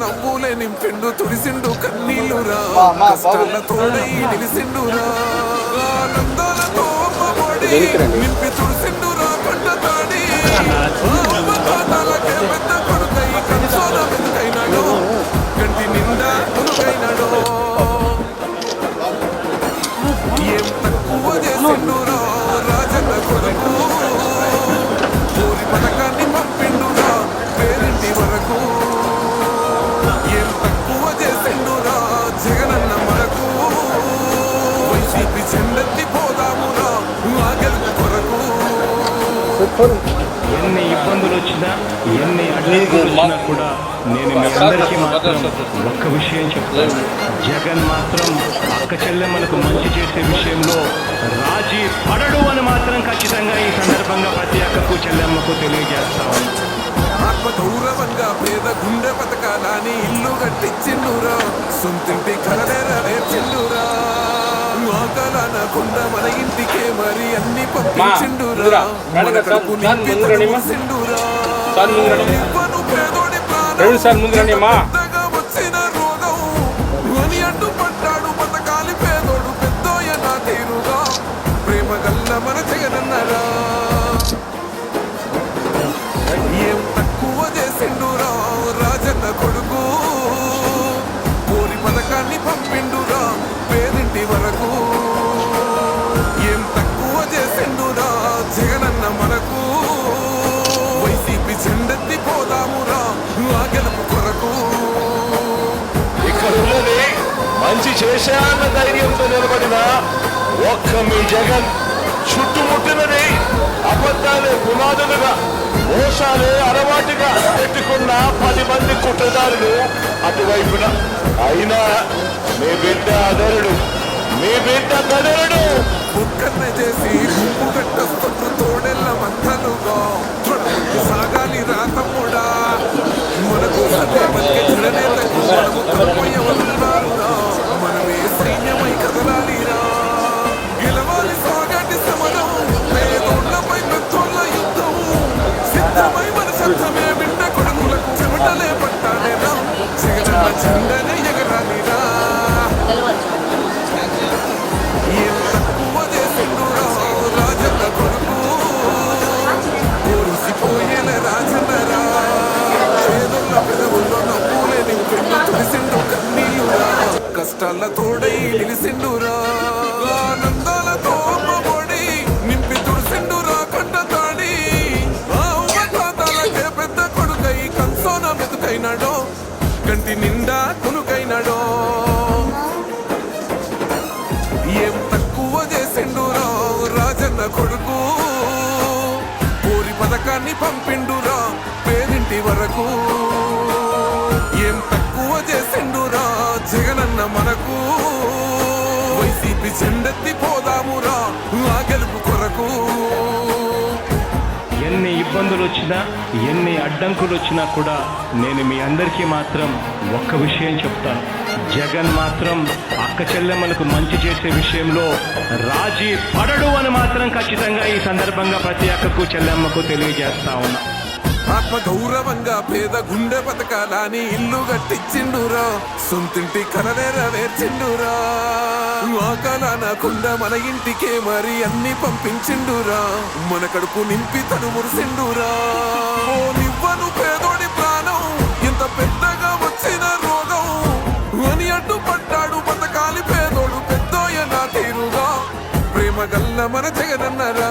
నవ్వులే నింపిండు తుడిసిండు కన్నీళ్ళురా. కష్టాల తోడై నిలిసిండురా. ఆనందాలతో నింపి తుడిసిండురా పంట తాడి. పెద్ద ఎన్ని ఇబ్బందులు వచ్చినా ఎన్ని అడ్డంకులు వచ్చినా కూడా నేను మీ అందరికీ మాత్రం ఒక్క విషయం చెప్తాను. జగన్ మాత్రం అక్క చెల్లెమ్మలకు మంచి చేసే విషయంలో రాజీ పడడు అని మాత్రం ఖచ్చితంగా ఈ సందర్భంగా ప్రతి అక్కకు చెల్లెమ్మకు తెలియజేస్తా ఆత్మ గౌరవంగా పేద గుండె బతకాలని ఇల్లు కట్టించిండురా. సొంతింటి కలనేరవేర్చిండురా ఆకలాన కొండ మన ఇంటికే మరి అన్ని పంపించిండురా. మన కడుపు నింపి తడుముసిండురా. ఇవ్వను పేదోడి వచ్చిన రోగం. అని అడ్డుపడ్డాడు బతకాలి పేదోడు పెద్దోయ నా తీరుగా. ప్రేమ గల్ల మన జగనన్నరా. ఏం తక్కువ చేసిండురా రాజన్న కొడుకు. కోరి పథకాన్ని పంపిండురా మంచి చేశాన్న ధైర్యంతో నిలబడిన ఒక్క మీ జగన్ చుట్టుముట్టినది అబద్ధాలే పునాదులుగా మోసాలే అలవాటుగా పెట్టుకున్న పది మంది కుట్రదారులు అటువైపున. అయినా మీ బిడ్డ అదరుడు మీ బిడ్డ కదరుడు ముక్కన్న చేసి ఉప్పు కట్టొస్తు తోడెల్ల మంతలుగా సాగాలి రాతమ్ముడా మనకు సత్య బతికే తోడై నిలిసిండురా. ఆనందాలతో అమ్మఒడి నింపి తుడిసిండురా కంట తాడి. ఆ ఉమ్మ తాతలకే పెద్ద కొడుకై కంసోన మెతుకైనాడో. కంటి నిండా కునుకైనాడో. ఏం తక్కువ చేసిండురా రాజన్న కొడుకు? ఊరి పథకాన్ని పంపిండురా పేరింటి వరకు. చెండెత్తి పోదామురా ఆ గెలుపు కొరకు. ఎన్ని ఇబ్బందులు వచ్చినా ఎన్ని అడ్డంకులు వచ్చినా కూడా నేను మీ అందరికీ మాత్రం ఒక్క విషయం చెప్తాను జగన్ మాత్రం అక్క చెల్లెమ్మలకు మంచి చేసే విషయంలో రాజీ పడడు అని మాత్రం ఖచ్చితంగా ఈ సందర్భంగా ప్రతి అక్కకు చెల్లెమ్మకు తెలియజేస్తా ఉన్నా. ఆత్మ గౌరవంగా పేద గుండె బతకాలని ఇల్లు కట్టించిండురా సొంతింటి కలనేరవేర్చిండురా ఆకలాన మన ఇంటికే మరి అన్ని పంపించిండురా. మన కడుపు నింపి తను మురిసిండురా. ఓ నివ్వను పేదోడి ప్రాణం ఇంత పెద్దగా వచ్చిన రోగం. అని అడ్డుపడ్డాడు బతకాలి పేదోడు పెద్దోయ నా తీరుగా. ప్రేమ గల్ల మన జగనన్నరా.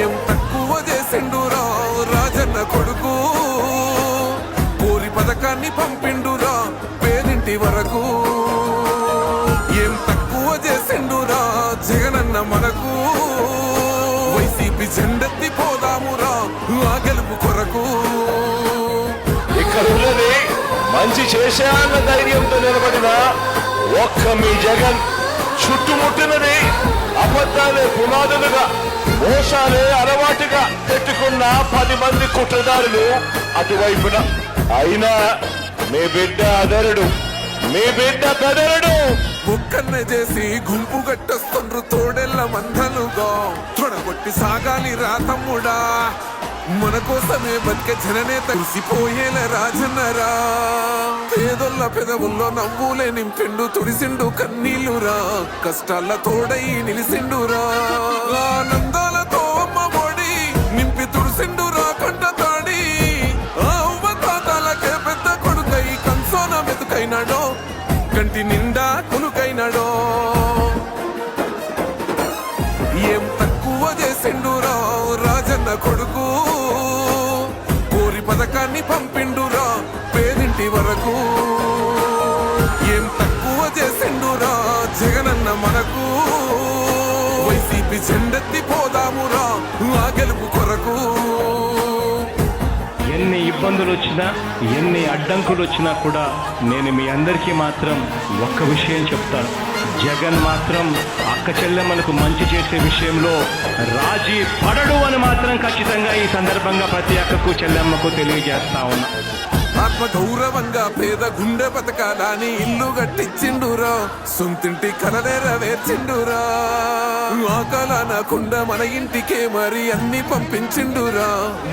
ఏం తక్కువ చేసిండురా రాజన్న కొడుకు. కోరి పథకాన్ని పంపిండు జెండెత్తి పోదామురా ఆ గెలుపు కొరకు. ఇక్కడ ఉన్నది మంచి చేశా అన్న ధైర్యంతో నిలబడిన ఒక్క మీ జగన్. చుట్టుముట్టినది అబద్ధాలే పునాదులుగా మోసాలే అలవాటుగా పెట్టుకున్న పది మంది కుట్రదారులు అటువైపున. అయినా మీ బిడ్డ అదరుడు మీ బిడ్డ బెదరుడు. ఒక్కన్న చేసి గుంపు గట్టొస్తుండ్రు తోడెల్ల మందలుగా. తొడగొట్టి సాగాలి రా తమ్ముడా. మన కోసమే బతిక జననేత కుసిపోయేల రాజన్నరా. పేదొల్ల పెదవుల్లో నవ్వులే నింపిండు తుడిసిండు కన్నీళ్ళురా. కష్టాల తోడై నిలిసిండురా. ఆనందాలతో అమ్మ ఒడి నింపి తుడిసిండురా కంట తాడి. ఆ ఉవ్వ తాతాలకే పెద్ద కొడుకై కంసోన మెతుకైనాడో. కంటి నిండా కొనుకైనాడో. తక్కువ రాజన్న కొడుకు. కోరి పథకాన్ని పంపిండురా పేదింటి వరకు. ఏం తక్కువ చేసిండురా జగనన్న మనకు. వైసీపీ జెండెత్తి పోదామురా ఆ గెలుపు కొరకు. ఎన్ని ఇబ్బందులు వచ్చినా ఎన్ని అడ్డంకులు వచ్చినా కూడా నేను మీ అందరికీ మాత్రం ఒక్క విషయం చెప్తాను. జగన్ మాత్రం అక్క చెల్లెమ్మలకు మంచి చేసే విషయంలో రాజీ పడడు అని మాత్రం ఖచ్చితంగా ఈ సందర్భంగా ప్రతి అక్కకు చెల్లెమ్మకు తెలియజేస్తా ఉన్నా. ఆత్మ గౌరవంగా పేద గుండె బతకాలని ఇల్లు కట్టించిండురా. సొంతింటి కలనేరవేర్చిండురా ఆకలానకుండా మన ఇంటికే మరి అన్ని పంపించిండురా.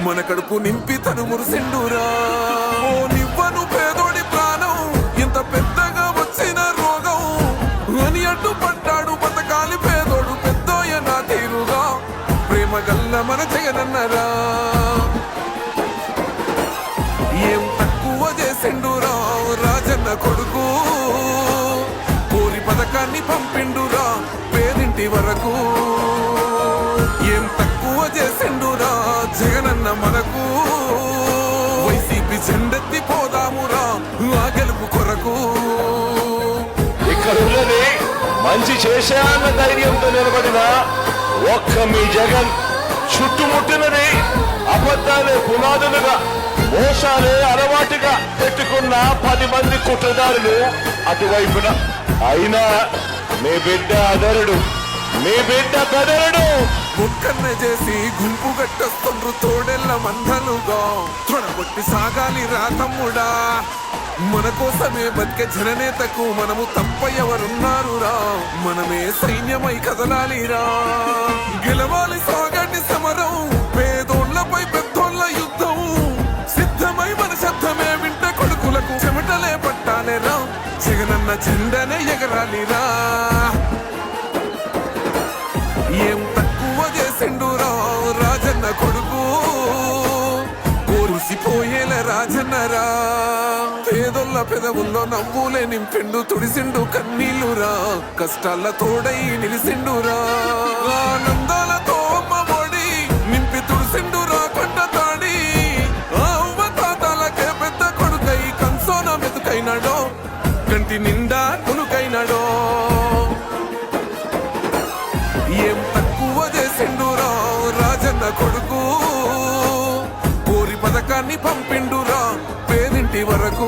మన కడుపు నింపి తను మురిసిండురా. ఓ నివ్వను పేదోడి ప్రాణం ఇంత పెద్ద ప్రేమ మన జగనన్నరా ఏం తక్కువ చేసిండురా రాజన్న కొడుకు? కోరి పథకాన్ని పంపిండురా పేరింటి వరకు. ఏం తక్కువ చేసిండురా జగనన్న మనకు? వైసీపీ జెండెత్తి పోదామురా ఆ గెలుపు కొరకు. ఇక్కడ ఉన్నది మంచి చేశా అన్న ధైర్యంతో నిలబడిన ఒక్క మీ జగన్. చుట్టుముట్టినది అబద్ధాలే పునాదులుగా మోసాలే అలవాటుగా పెట్టుకున్న పది మంది కుట్రదారులు అటువైపున. అయినా మీ బిడ్డ అదరుడు మీ బిడ్డ బెదరుడు. ఒక్కన్న చేసి గుంపు గట్టొస్తుండ్రు తోడెల్ల మందలుగా తొడగొట్టి సాగాలి రా తమ్ముడా. మన కోసమే బతికే జననేతకు మనము తప్ప ఎవరున్నారు రా మనమే సైన్యమై కదలాలిరా. గెలవాలి సాగండి సమరం పేదోళ్ళపై పెద్దోళ్ళ యుద్ధం. సిద్ధమై మన శబ్దమే వింట కొడుకులకు చెమటలే పట్టాలేరా జగనన్న జెండనే ఎగరాలిరా ఏం తక్కువ చేసిండురా రాజన్న కొడుకు. కోరుసిపోయేల రాజన్నరా పేదొల్ల పెదవుల్లో నవ్వులే నింపిండు తుడిసిండు కన్నీళ్ళురా కష్టాల తోడై నిలిసిండురా పథకాన్ని పంపిండురా. పేదింటి వరకు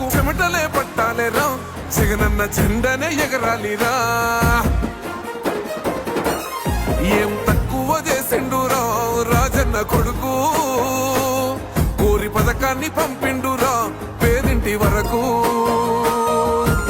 నాకు వెమటలే పట్టాలేరా జగనన్న జెండనే ఎగరాలిరా. ఏం తక్కువ చేసిండురా రాజన్న కొడుకు. కోరి పథకాన్ని పంపిండురా పేరింటి వరకు.